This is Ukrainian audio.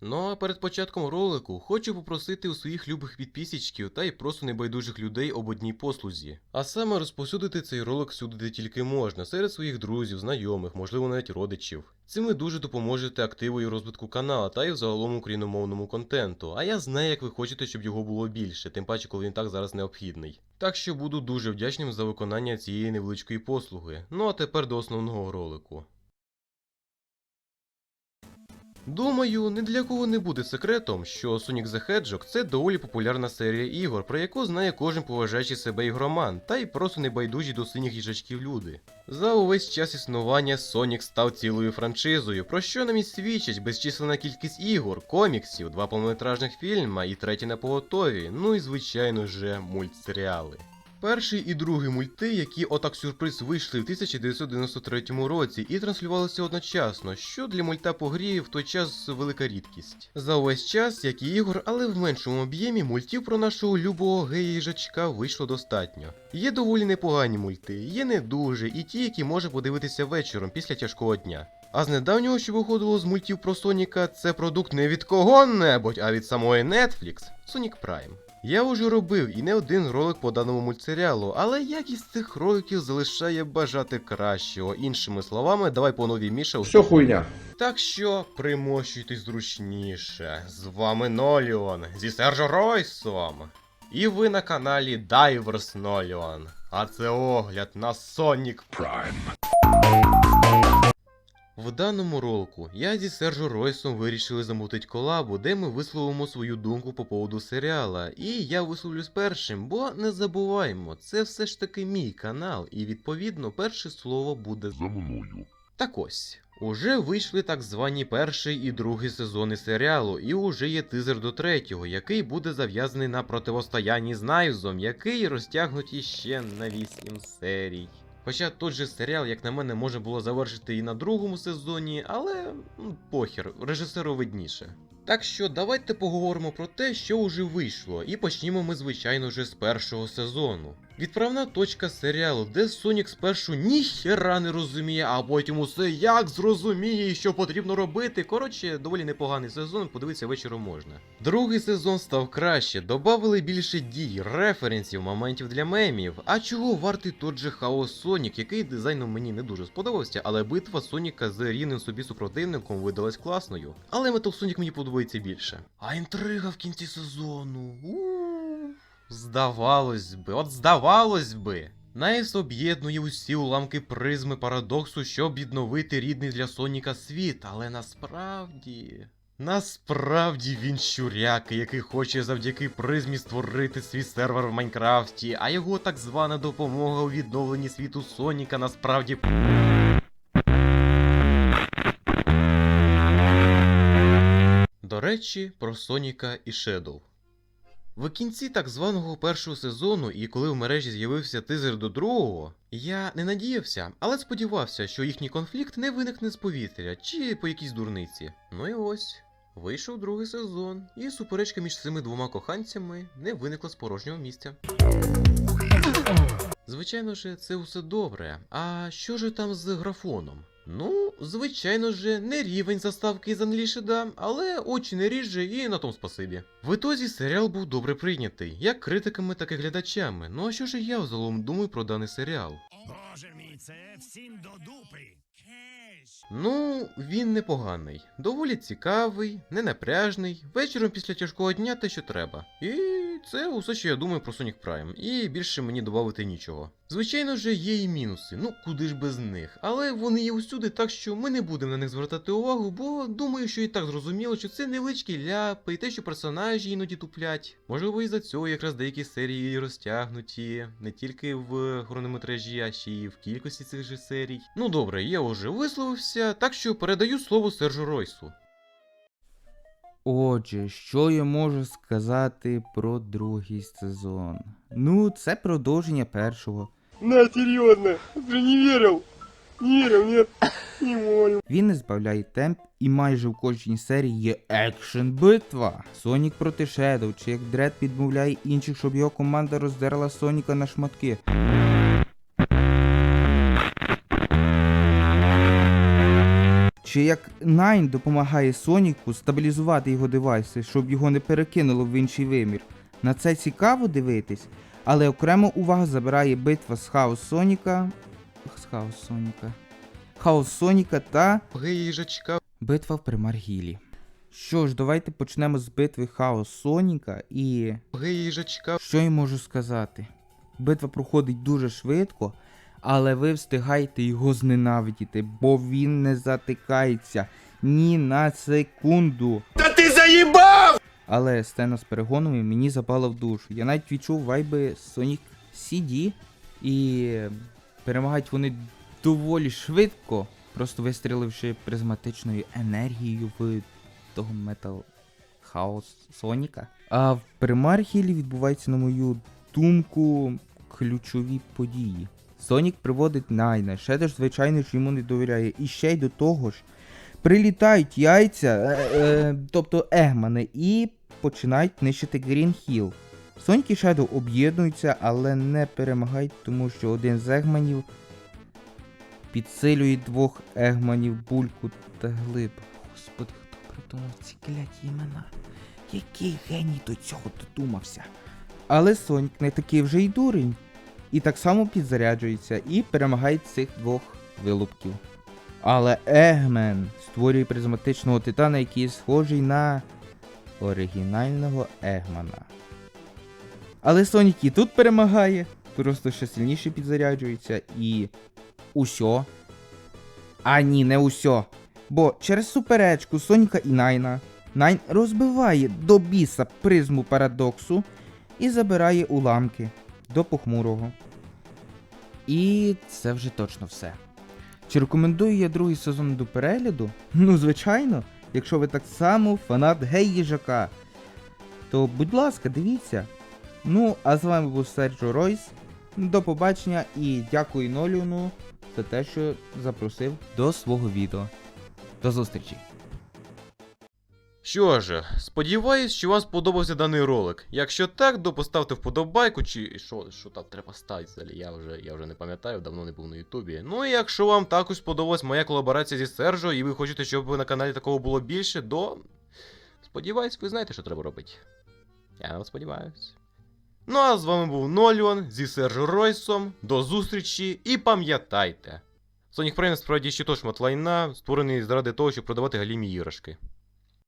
Ну а перед початком ролику хочу попросити у своїх любих підписчиків та й просто небайдужих людей об одній послузі. А саме розповсюдити цей ролик всюди, де тільки можна, серед своїх друзів, знайомих, можливо навіть родичів. Цим ви дуже допоможете активу і розвитку каналу та й взагалом україномовному контенту. А я знаю, як ви хочете, щоб його було більше, тим паче, коли він так зараз необхідний. Так що буду дуже вдячним за виконання цієї невеличкої послуги. Ну а тепер до основного ролику. Думаю, ні для кого не буде секретом, що Sonic the Hedgehog це доволі популярна серія ігор, про яку знає кожен поважаючий себе ігроман, та й просто небайдужі до синіх їжачків люди. За увесь час існування Sonic став цілою франшизою, про що нам і свідчить безчисленна кількість ігор, коміксів, два повнометражних фільма і третій на поготові, ну і звичайно же мультсеріали. Перший і другий мульти, які отак сюрприз вийшли в 1993 році і транслювалися одночасно, що для мульта по грі в той час велика рідкість. За увесь час, як і ігор, але в меншому об'ємі мультів про нашого любого гея їжачка вийшло достатньо. Є доволі непогані мульти, є не дуже, і ті, які може подивитися вечором після тяжкого дня. А з недавнього, що виходило з мультів про Соніка, це продукт не від кого-небудь, а від самої Netflix Sonic Prime. Я вже робив і не один ролик по даному мультсеріалу, але якість цих роликів залишає бажати кращого. Іншими словами, давай по новій Міша. Все хуйня. Так що примощуйтесь зручніше. З вами Ноліон зі Сержо Ройсом. І ви на каналі Дайверс Ноліон. А це огляд на Sonic Prime. В даному ролику я зі Сержо Ройсом вирішили замутить колабу, де ми висловимо свою думку по поводу серіала. І я висловлюсь першим, бо не забуваймо, це все ж таки мій канал, і відповідно перше слово буде За мною. Так ось. Уже вийшли так звані перший і другий сезони серіалу, і уже є тизер до третього, який буде зав'язаний на противостоянні з Найвзом, який розтягнуті ще на 8 серій. Хоча той же серіал, як на мене, можна було завершити і на другому сезоні, але ну, похер, режисеру видніше. Так що давайте поговоримо про те, що вже вийшло, і почнімо ми, звичайно, вже з першого сезону. Відправна точка серіалу, де Сонік спершу ніхера не розуміє, а потім усе як зрозуміє і що потрібно робити. Коротше, доволі непоганий сезон, подивитися вечором можна. Другий сезон став краще, додали більше дій, референсів, моментів для мемів. А чого вартий тот же Хаос Сонік, який дизайном мені не дуже сподобався, але битва Соніка з рівним собі супротивником видалась класною. Але Metal Sonic мені подобається більше. А інтрига в кінці сезону. Здавалось би, от здавалось би. Найс об'єднує усі уламки призми парадоксу, щоб відновити рідний для Соніка світ, але насправді. Насправді він щуряк, який хоче завдяки призмі створити свій сервер в Майнкрафті, а його так звана допомога у відновленні світу Соніка насправді. Речі, про Соніка і Шедоу. В кінці так званого першого сезону, і коли в мережі з'явився тизер до другого, я не надіявся, але сподівався, що їхній конфлікт не виникне з повітря чи по якійсь дурниці. Ну і ось. Вийшов другий сезон, і суперечка між цими двома коханцями не виникла з порожнього місця. Звичайно ж, це все добре. А що ж там з графоном? Ну, звичайно ж, не рівень заставки з Unleashed, але очі не ріже і на тому спасибі. В ітозі серіал був добре прийнятий, як критиками, так і глядачами. Ну а що ж я взагалом думаю про даний серіал? Боже мій, це всім до дупи. Ну, він непоганий, доволі цікавий, ненапряжний, вечором після тяжкого дня те, що треба. І це усе, що я думаю про Sonic Prime, і більше мені додати нічого. Звичайно ж, є і мінуси, ну куди ж без них, але вони є усюди, так що ми не будемо на них звертати увагу, бо думаю, що і так зрозуміло, що це невеличкі ляпи, і те, що персонажі іноді туплять. Можливо, і за цього якраз деякі серії розтягнуті, не тільки в хронометражі, а ще й в кількості цих же серій. Ну добре, я вже висловився, так що передаю слово Сержу Ройсу. Отже, що я можу сказати про другий сезон? Ну, це продовження першого. На, серьезно, ты не? Не верил, нет, не молю. Він не збавляє темп, і майже в кожній серії є екшен битва. Сонік проти Шедоу, чи як Дред відмовляє інших, щоб його команда роздерла Соніка на шматки. Чи як Найн допомагає Соніку стабілізувати його девайси, щоб його не перекинуло в інший вимір. На це цікаво дивитись, але окремо увага забирає битва з Хаос Соніка. З Хаос Соніка. Хаос Соніка та Гей, їжачка. битва в Примаргілі. Що ж, давайте почнемо з битви Хаос Соніка і. Гей, їжачка. Що я можу сказати? Битва проходить дуже швидко, але ви встигаєте його зненавидіти, бо він не затикається ні на секунду. Да ты заебал! Але сцена з перегонами мені запала в душу. Я навіть відчув вайби Sonic CD, і перемагають вони доволі швидко, просто вистріливши призматичною енергією в того Metal Хаос Соніка. А в Примархілі відбувається, на мою думку, ключові події. Сонік приводить Найна, Шедеш, звичайно ж, йому не довіряє. І ще й до того ж, прилітають яйця, е, е, тобто Егмани, і починають нищити Грін Хіл. Сонік і Шедоу об'єднуються, але не перемагають, тому що один з Егманів підсилює двох Егманів бульку та глиб. Господи, хто придумав ці кляті імена? Який геній до цього додумався? Але Сонік не такий вже й дурень. І так само підзаряджується і перемагає цих двох вилупків. Але Егмен створює призматичного титана, який схожий на оригінального Егмана. Але Сонік і тут перемагає, просто ще сильніше підзаряджується і. Усьо. А ні, не усьо. Бо через суперечку Соніка і Найна Найн розбиває до біса призму парадоксу і забирає уламки до похмурого. І це вже точно все. Чи рекомендую я другий сезон до перегляду? Ну, звичайно, якщо ви так само фанат гей їжака, то будь ласка, дивіться. Ну, а з вами був Серджо Ройс. До побачення і дякую Ноліону за те, що запросив до свого відео. До зустрічі! Що ж, сподіваюсь, що вам сподобався даний ролик. Якщо так, то поставте вподобайку, чи що, що там треба ставити взагалі, я вже, я вже не пам'ятаю, давно не був на Ютубі. Ну і якщо вам також сподобалась моя колаборація зі Сержо, і ви хочете, щоб на каналі такого було більше, то сподіваюсь, ви знаєте, що треба робити. Я сподіваюсь. Ну а з вами був Ноліон зі Сержо Ройсом. До зустрічі і пам'ятайте. Sonic Prime справді ще то шмат лайна, створений заради того, щоб продавати галімі іграшки.